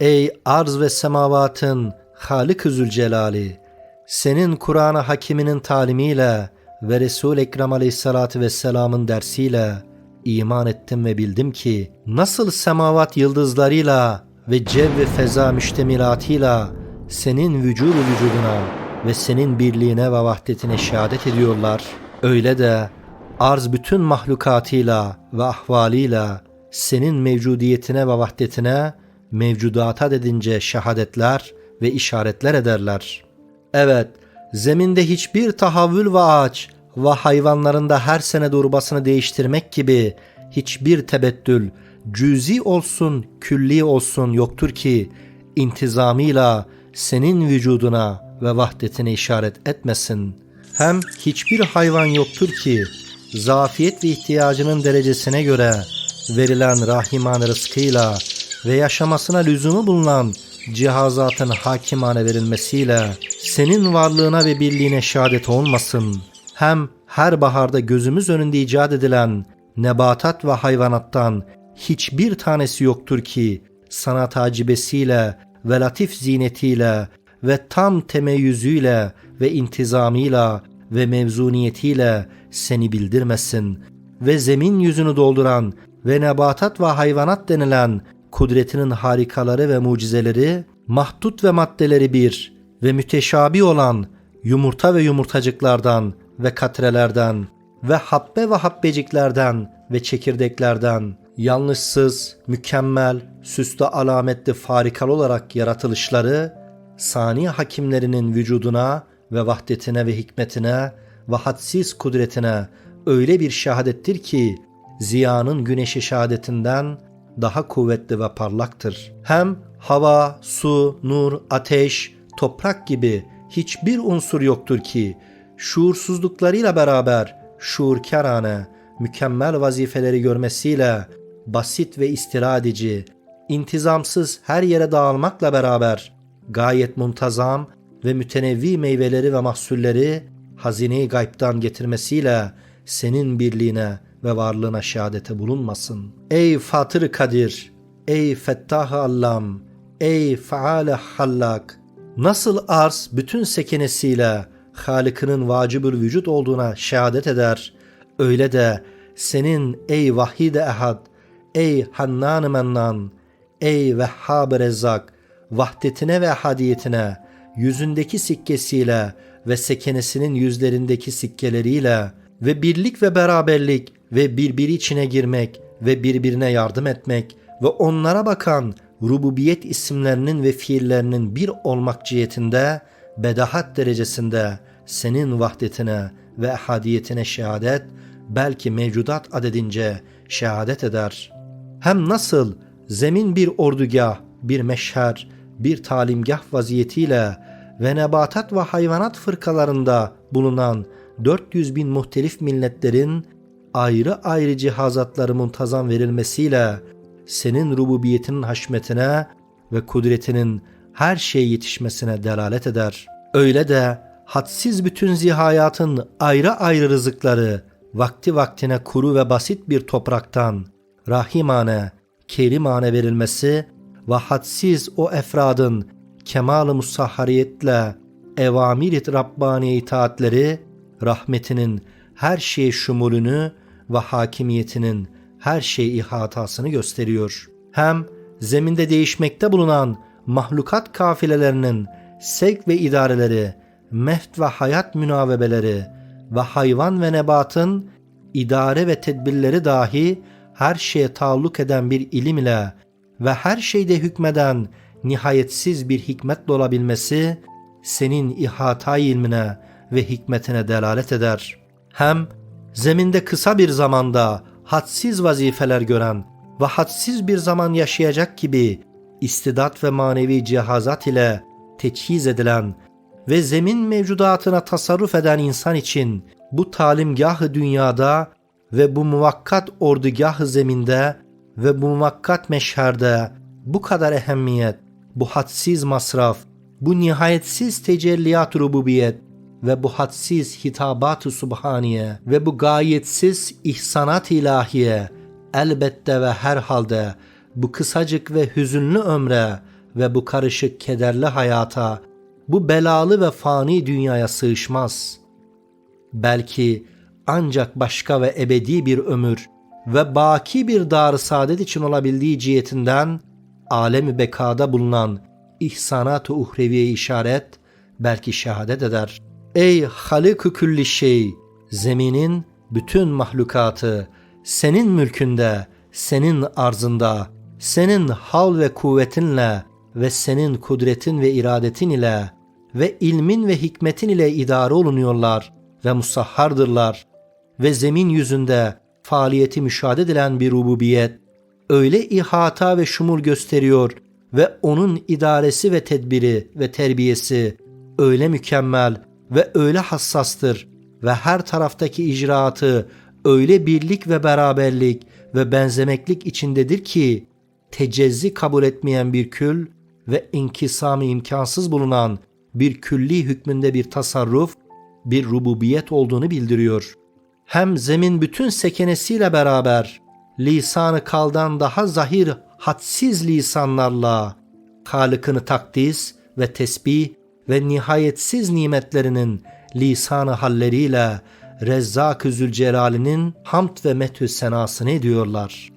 Ey arz ve semavatın Halik-ı Zülcelali! Senin Kur'an-ı Hakiminin talimiyle ve Resul-i Ekrem Aleyhisselatü Vesselam'ın dersiyle iman ettim ve bildim ki nasıl semavat yıldızlarıyla ve cevv feza müştemilatıyla senin vücudu vücuduna ve senin birliğine ve vahdetine şehadet ediyorlar. Öyle de arz bütün mahlukatıyla ve ahvaliyle senin mevcudiyetine ve vahdetine mevcudata dedince şehadetler ve işaretler ederler. Evet, zeminde hiçbir tahavvül ve ağaç ve hayvanlarında her sene durbasını değiştirmek gibi hiçbir tebettül, cüzi olsun, külli olsun yoktur ki intizamıyla senin vücuduna ve vahdetine işaret etmesin. Hem hiçbir hayvan yoktur ki zafiyet ve ihtiyacının derecesine göre verilen rahiman rızkıyla ve yaşamasına lüzumu bulunan cihazatın hakimane verilmesiyle senin varlığına ve birliğine şehadet olmasın. Hem her baharda gözümüz önünde icat edilen nebatat ve hayvanattan hiçbir tanesi yoktur ki sanat acibesiyle ve latif zinetiyle ve tam temeyyüzüyle ve intizamıyla ve mevzuniyetiyle seni bildirmesin ve zemin yüzünü dolduran ve nebatat ve hayvanat denilen kudretinin harikaları ve mucizeleri, mahdut ve maddeleri bir ve müteşabi olan yumurta ve yumurtacıklardan ve katrelerden ve habbe ve habbeciklerden ve çekirdeklerden yanlışsız, mükemmel, süslü alametli farikalı olarak yaratılışları, sani hakimlerinin vücuduna ve vahdetine ve hikmetine ve hadsiz kudretine öyle bir şehadettir ki, ziyanın güneşi şehadetinden daha kuvvetli ve parlaktır. Hem hava, su, nur, ateş, toprak gibi hiçbir unsur yoktur ki şuursuzluklarıyla beraber şuurkarane, mükemmel vazifeleri görmesiyle basit ve istiradici, intizamsız her yere dağılmakla beraber gayet muntazam ve mütenevvi meyveleri ve mahsulleri hazine-i gaybtan getirmesiyle senin birliğine ve varlığına şehadete bulunmasın. Ey Fatır Kadir, ey Fettah-ı Allam, ey Faale Hallak, nasıl arz bütün sekenesiyle Halık'ının vacibül vücut olduğuna şehadet eder, öyle de senin ey Vahid-i Ehad, ey Hannan-ı Mennan, ey Vehhab-ı Rezzak, vahdetine ve hadiyetine, yüzündeki sikkesiyle ve sekenesinin yüzlerindeki sikkeleriyle ve birlik ve beraberlik ve birbiri içine girmek ve birbirine yardım etmek ve onlara bakan rububiyet isimlerinin ve fiillerinin bir olmak cihetinde bedahat derecesinde senin vahdetine ve ehadiyetine şehadet belki mevcudat adedince şehadet eder. Hem nasıl zemin bir ordugah, bir meşher, bir talimgah vaziyetiyle ve nebatat ve hayvanat fırkalarında bulunan 400 bin muhtelif milletlerin ayrı ayrı cihazatları muntazam verilmesiyle senin rububiyetinin haşmetine ve kudretinin her şeye yetişmesine delalet eder. Öyle de hadsiz bütün zihayatın ayrı ayrı rızıkları vakti vaktine kuru ve basit bir topraktan rahimane, kerimane verilmesi ve hadsiz o efradın kemal-ı musahhariyetle evamir-i Rabbani itaatleri rahmetinin her şeye şumulünü ve hakimiyetinin her şey ihatasını gösteriyor. Hem zeminde değişmekte bulunan mahlukat kafilelerinin sevk ve idareleri, meft ve hayat münavebeleri ve hayvan ve nebatın idare ve tedbirleri dahi her şeye taalluk eden bir ilim ile ve her şeyde hükmeden nihayetsiz bir hikmetle olabilmesi senin ihata ilmine ve hikmetine delalet eder. Hem zeminde kısa bir zamanda hadsiz vazifeler gören ve hadsiz bir zaman yaşayacak gibi istidat ve manevi cihazat ile teçhiz edilen ve zemin mevcudatına tasarruf eden insan için bu talimgahı dünyada ve bu muvakkat ordugahı zeminde ve bu muvakkat meşherde bu kadar ehemmiyet, bu hadsiz masraf, bu nihayetsiz tecelliyat rububiyet ve bu hadsiz hitabat-ı subhaniye ve bu gayetsiz ihsanat ilahiye elbette ve herhalde bu kısacık ve hüzünlü ömre ve bu karışık kederli hayata, bu belalı ve fani dünyaya sığışmaz. Belki ancak başka ve ebedi bir ömür ve baki bir dar saadet için olabildiği cihetinden alemi bekada bulunan ihsanat-ı uhreviye işaret belki şehadet eder. Ey halik külli şey, zeminin bütün mahlukatı senin mülkünde, senin arzında, senin hal ve kuvvetinle ve senin kudretin ve iradetin ile ve ilmin ve hikmetin ile idare olunuyorlar ve musahhardırlar ve zemin yüzünde faaliyeti müşahede edilen bir rububiyet öyle ihata ve şumul gösteriyor ve onun idaresi ve tedbiri ve terbiyesi öyle mükemmel ve öyle hassastır ve her taraftaki icraatı öyle birlik ve beraberlik ve benzemeklik içindedir ki tecezzi kabul etmeyen bir kül ve inkisami imkansız bulunan bir külli hükmünde bir tasarruf, bir rububiyet olduğunu bildiriyor. Hem zemin bütün sekenesiyle beraber lisanı kaldan daha zahir hadsiz lisanlarla Halık'ını takdis ve tesbih ve nihayetsiz nimetlerinin lisanı halleriyle Rezzak-ı Zülcelal'inin hamd ve methü senasını ediyorlar.